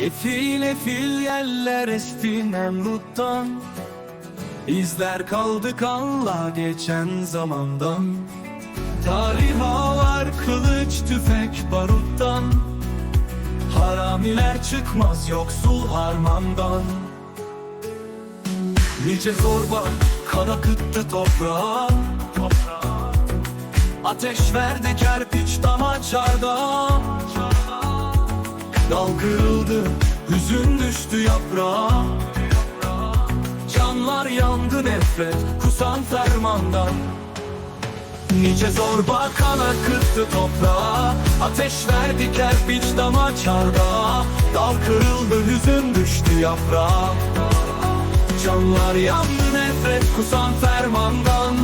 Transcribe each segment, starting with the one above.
Efil efil yeller esti Nemrut'tan İzler kaldı kanla geçen zamandan. Tarih ağlar kılıç tüfek baruttan. Haramiler çıkmaz yoksul harmandan. Nice zorba kan akıttı toprağa Ateş verdi kerpiç damaçarda Dal kırıldı, hüzün düştü yaprağa. Canlar yandı nefret, kusan fermandan. Nice zorba kan akıttı toprağa. Ateş verdi kerpiç damaçarda Dal kırıldı, hüzün düştü yaprağa. Canlar yandı nefret kusan fermandan.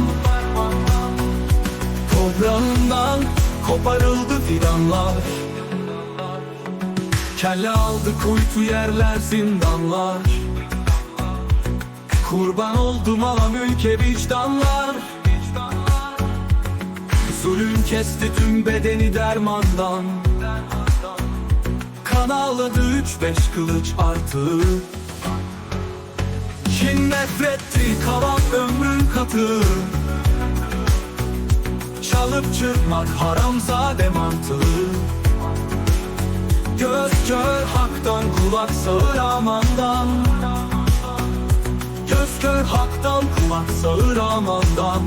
Toprağından koparıldı fidanlar Kelle aldı kuytu yerler zindanlar. Kurban oldu mala mülke vicdanlar. Zulüm kesti tüm bedeni dermandan. Kan ağladı üç beş kılıç artı. Kin nefretti kalan ömrün katı. Çalıp çırpmak haramzade mantığı Göz kör haktan kulak sağır amandan. Göz kör haktan kulak sağır amandan.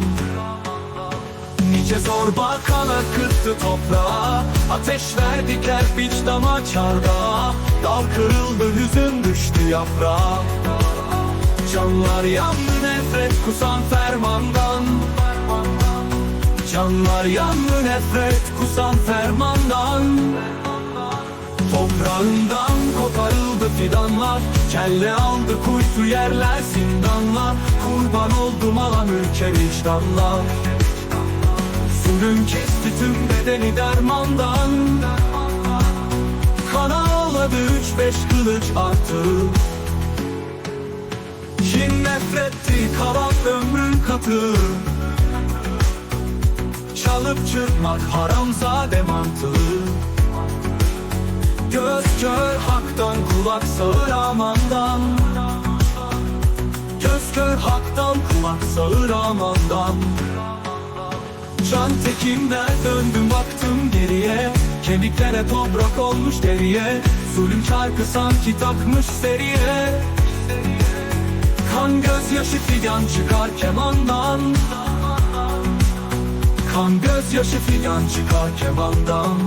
Nice zorba kan akıttı toprağa. Ateş verdi kerpiç damaçarda Dal kırıldı hüzün düştü yaprağa. Canlar yandı nefret kusan fermandan. Canlar yandı nefret kusan fermandan Toprağından koparıldı fidanlar. Kelle aldı kuytu yerler zindanlar. Kurban oldu mala mülke vicdanlar. Zulüm kesti tüm bedeni dermandan. Kan ağladı üç beş kılıç artı Kin nefretti kalan ömrün katı. Çalıp çırpmak haramzade mantığı Göz kör haktan kulak sağır amandan. Göz kör haktan kulak sağır amandan. Can tekimden döndüm baktım geriye. Kemiklere toprak olmuş deriye. Zulüm çarkı sanki takmış seriye. Kan gözyaşı figan çıkar kemandan. Kan gözyaşı figan çıkar kemandan